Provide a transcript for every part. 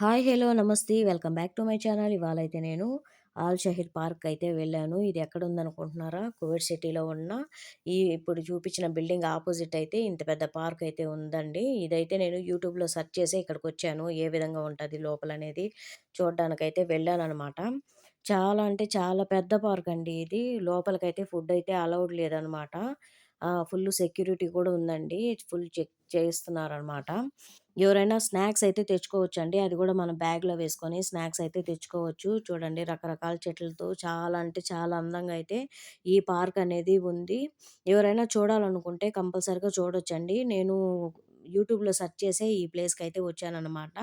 Hi hello నమస్తే. Welcome back to my channel. ఇవాళ అయితే నేను ఆల్ షహీర్ పార్క్ అయితే వెళ్ళాను. ఇది ఎక్కడ ఉందనుకుంటున్నారా కువైట్ సిటీలో ఉన్న ఈ ఇప్పుడు చూపించిన బిల్డింగ్ ఆపోజిట్ అయితే ఇంత పెద్ద పార్క్ అయితే ఉందండి. ఇదైతే నేను యూట్యూబ్లో సెర్చ్ చేసి ఇక్కడికి వచ్చాను ఏ విధంగా ఉంటుంది లోపల అనేది చూడడానికైతే వెళ్ళాను అనమాట చాలా అంటే చాలా పెద్ద పార్క్ అండి ఇది. లోపలికైతే ఫుడ్ అయితే అలౌడ్ లేదనమాట. ఫుల్ సెక్యూరిటీ కూడా ఉందండి ఫుల్ చెక్ చేస్తున్నారనమాట ఎవరైనా స్నాక్స్ అయితే తెచ్చుకోవచ్చండి. అది కూడా మనం బ్యాగ్‌లో వేసుకొని స్నాక్స్ అయితే తెచ్చుకోవచ్చు. చూడండి రకరకాల చెట్లతో చాలా అంటే చాలా అందంగా అయితే ఈ పార్క్ అనేది ఉంది. ఎవరైనా చూడాలనుకుంటే కంపల్సరీగా చూడొచ్చండి. నేను యూట్యూబ్‌లో సెర్చ్ చేసే ఈ ప్లేస్కి అయితే వచ్చాననమాట.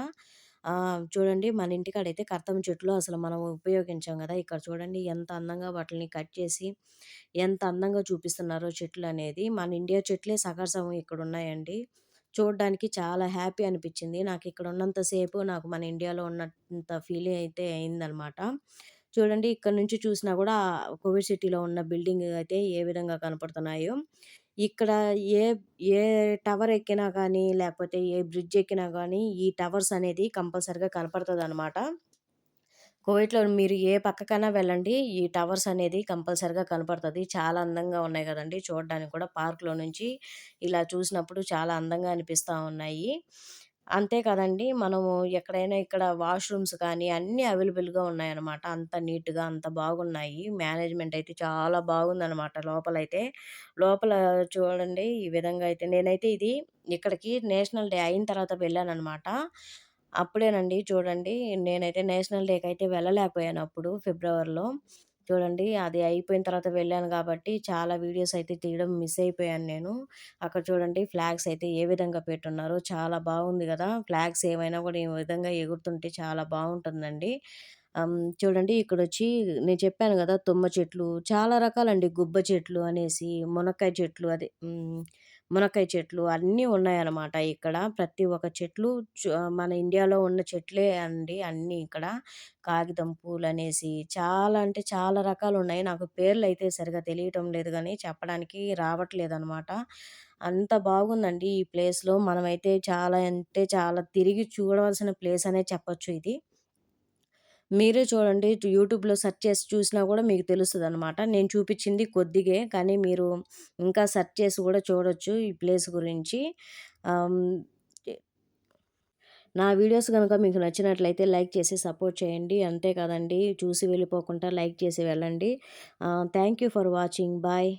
చూడండి మన ఇంటికాడైతే కర్తం చెట్లు అసలు మనం ఉపయోగించాం కదా! ఇక్కడ చూడండి ఎంత అందంగా వాటిని కట్ చేసి ఎంత అందంగా చూపిస్తున్నారో చెట్లు అనేది. మన ఇండియా చెట్లే సగం ఇక్కడ ఉన్నాయండి. చూడడానికి చాలా హ్యాపీ అనిపించింది. నాకు ఇక్కడ ఉన్నంత సేపు నాకు మన ఇండియాలో ఉన్నంత ఫీలింగ్ అయితే అయిందనమాట. చూడండి ఇక్కడ నుంచి చూసినా కూడా కోవిడ్ సిటీలో ఉన్న బిల్డింగ్ అయితే ఏ విధంగా కనపడుతున్నాయో. ఇక్కడ ఏ ఏ టవర్ ఎక్కినా కానీ, లేకపోతే ఏ బ్రిడ్జ్ ఎక్కినా కానీ ఈ టవర్స్ అనేది కంపల్సరీగా అనమాట కువైట్‌లో మీరు ఏ పక్కకైనా వెళ్ళండి. ఈ టవర్స్ అనేది కంపల్సరీగా కనపడుతుంది చాలా అందంగా ఉన్నాయి కదండి చూడడానికి కూడా పార్క్‌లో నుంచి ఇలా చూసినప్పుడు చాలా అందంగా అనిపిస్తూ ఉన్నాయి. అంతే కదండీ! మనము ఎక్కడైనా ఇక్కడ వాష్‌రూమ్స్ కానీ అన్నీ అవైలబుల్‌గా ఉన్నాయన్నమాట. అంత నీట్‌గా అంత బాగున్నాయి. మేనేజ్‌మెంట్ అయితే చాలా బాగుందనమాట లోపలైతే. లోపల చూడండి ఈ విధంగా అయితే నేనైతే ఇది ఇక్కడికి నేషనల్ డే అయిన తర్వాత వెళ్ళానన్నమాట అప్పుడేనండి చూడండి నేనైతే నేషనల్ డేకి అయితే వెళ్ళలేకపోయాను అప్పుడు ఫిబ్రవరిలో. చూడండి అది అయిపోయిన తర్వాత వెళ్ళాను కాబట్టి చాలా వీడియోస్ అయితే తీయడం మిస్ అయిపోయాను నేను. అక్కడ చూడండి ఫ్లాగ్స్ అయితే ఏ విధంగా పెట్టున్నారో చాలా బాగుంది కదా ఫ్లాగ్స్ ఏమైనా కూడా ఈ విధంగా ఎగురుతుంటే చాలా బాగుంటుందండి. చూడండి ఇక్కడ వచ్చి నేను చెప్పాను కదా తుమ్మ చెట్లు చాలా రకాలండి. గుబ్బ చెట్లు అనేసి, మునక్కాయ చెట్లు అదే మునక్కాయ చెట్లు అన్నీ ఉన్నాయన్నమాట ఇక్కడ. ప్రతి ఒక్క చెట్లు మన ఇండియాలో ఉన్న చెట్లే అండి అన్నీ ఇక్కడ. కాగితం పూలు అనేసి చాలా అంటే చాలా రకాలు ఉన్నాయి నాకు పేర్లు అయితే సరిగ్గా తెలియటం లేదు కానీ చెప్పడానికి రావట్లేదు అనమాట అంత బాగుందండి ఈ ప్లేస్‌లో. మనమైతే చాలా అంటే చాలా తిరిగి చూడవలసిన ప్లేస్ అనే చెప్పొచ్చు ఇది. మీరే చూడండి యూట్యూబ్‌లో సెర్చ్ చేసి చూసినా కూడా మీకు తెలుస్తుంది అనమాట నేను చూపించింది కొద్దిగే కానీ మీరు ఇంకా సెర్చ్ చేసి కూడా చూడొచ్చు ఈ ప్లేస్ గురించి. నా వీడియోస్ కనుక మీకు నచ్చినట్లయితే లైక్ చేసి సపోర్ట్ చేయండి. అంతే కదండీ చూసి వెళ్ళిపోకుండా లైక్ చేసి వెళ్ళండి. Thank you for watching. Bye.